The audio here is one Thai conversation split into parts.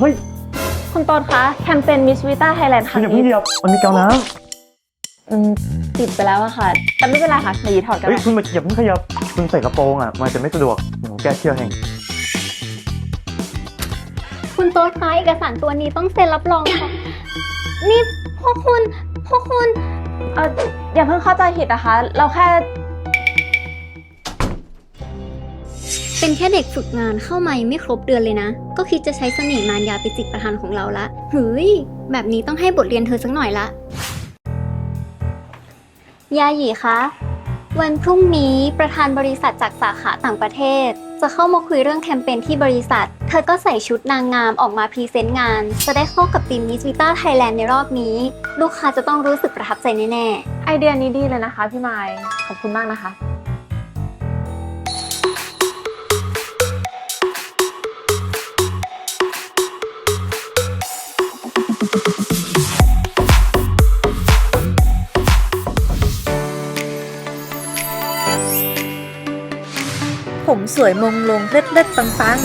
เฮ้ยคุณต้นคะแคมเปญ Miss Vita Thailand คคุรั้ณงอย่าเพิ่งนี้เหยียบมันมีแก้วน้อืมติดไปแล้วอะค่ะ แต่ไม่เป็นไรค่ะเดี๋ยวหยีถอดำกันเฮ้ยคุณมาอย่าเพิ่งขยับคุณใส่กระโปรงอะมันจะไม่สะดวกผมแก้เชือกเองคุณโต๊ดคะเอกสารตัวนี้ต้องเซ็นรับรองค่ะ นี่พวกคุณพวกคุณ เอออย่าเพิ่งเข้าใจผิดนะคะ เราแค่ เป็นแค่เด็กฝึกงานเข้ามายังไม่ครบเดือนเลยนะ ก็คิดจะใช้เสน่ห์มารยาไปจิกประธานของเราละเฮ้ย แบบนี้ต้องให้บทเรียนเธอสักหน่อยละ ยาหยีคะ วันพรุ่งนี้ประธานบริษัทจากสาขาต่างประเทศ จะเข้ามาคุยเรื่องแคมเปญที่บริษัท เธอก็ใส่ชุดนางงามออกมาพรีเซนต์งาน จะได้เข้ากับทีมมิสวิต้าไทยแลนด์ในรอบนี้ ลูกค้าจะต้องรู้สึกประทับใจแน่ๆ ไอเดียนี้ดีเลยนะคะพี่ไมค์ขอบคุณมากนะคะ ผมสวยมงลงเล็ดเล็ดปังปัง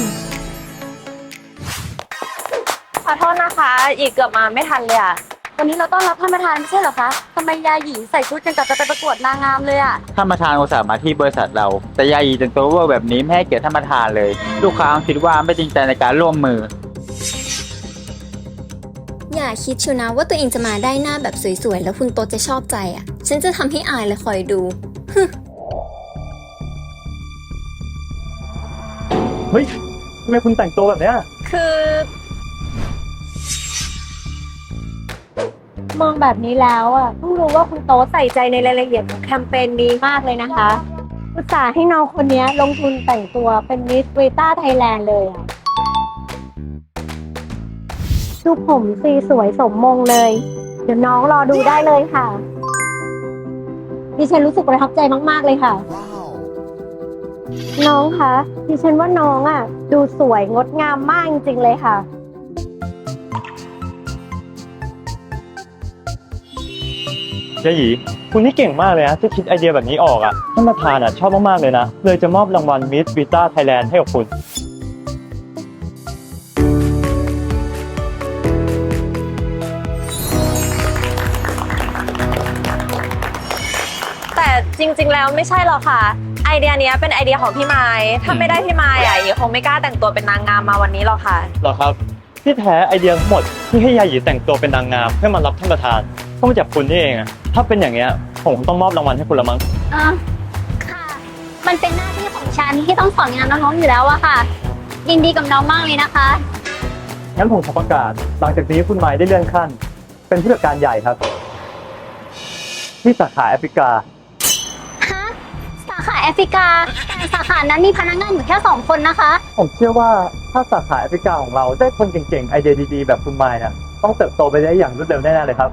ขอโทษนะคะ อีกเกือบมาไม่ทันเลยอะ วันนี้เราต้อนรับท่านประธานไม่ใช่เหรอคะทำไมยาหญิงใส่ชุดกันกับจะไปประกวดนางงามเลยอะท่านประธานอุตส่าห์มาที่บริษัทเรา แต่ยายีแต่งตัวเวอร์แบบนี้ไม่ให้เกียรติท่านประธานเลย ลูกค้าคิดว่าไม่จริงใจในการร่วมมือ อย่าคิดเชียวนะว่าตัวเองจะมาได้หน้าแบบสวยๆ แล้วคุณโตจะชอบใจอะ ฉันจะทำให้อายเลยคอยดูเฮ้ยทำไมคุณแต่งตัวแบบเนี้ยคือ มองแบบนี้แล้วอะเพิ่งรู้ว่าคุณโต๊ดใส่ใจในรายละเอียดของแคมเปญนี้มากเลยนะคะ อุตส่าห์ให้น้องคนนี้ลงทุนแต่งตัวเป็นมิสเวต้าไทยแลนด์เลยอะดูผมสีสวยสมมงเลย เดี๋ยวน้องรอดูได้เลยค่ะ ดิฉันรู้สึกประทับใจมาก ๆ เลยค่ะ น้องคะดิฉันว่าน้องอะ ดูสวยงดงามมากจริงๆเลยค่ะ ยาหยีคุณนี่เก่งมากเลยนะที่คิดไอเดียแบบนี้ออกอะท่านประธานอะชอบมากๆเลยนะ เลยจะมอบรางวัล Miss Vita Thailand ให้กับคุณ แต่จริงๆ แล้วไม่ใช่หรอกค่ะ ไอเดียเนี้ยเป็นไอเดียของพี่ไมค์ถ้าไม่ได้พี่ไมค์อะหยีคงไม่กล้าแต่งตัวเป็นนางงามมาวันนี้หรอกค่ะเหรอครับ ที่แท้ไอเดียทั้งหมดที่ให้ยาหยีแต่งตัวเป็นนางงามเพื่อมารับท่านประธานก็มาจากคุณนี่เองอะถ้าเป็นอย่างเงี้ยผมคงต้องมอบรางวัลให้คุณละมั้งอะค่ะ มันเป็นหน้าที่ของฉันที่ต้องสอนงานน้องๆอยู่แล้วอะค่ะ ยินดีกับน้องมากเลยนะคะ งั้นผมขอประกาศ หลังจากนี้คุณไมค์ได้เลื่อนขั้น เป็นผู้จัดการใหญ่ครับ ที่สาขาแอฟริกาฮะสาขาแอฟริกา แต่สาขานั้นมีพนักงานอยู่แค่สองคนนะคะ ผมเชื่อว่าถ้าสาขาแอฟริกาของเราได้คนเก่งๆ ไอเดียดีๆ แบบคุณไมค์นะต้องเติบโตไปได้อย่างรวดเร็วแน่ๆเลยครับ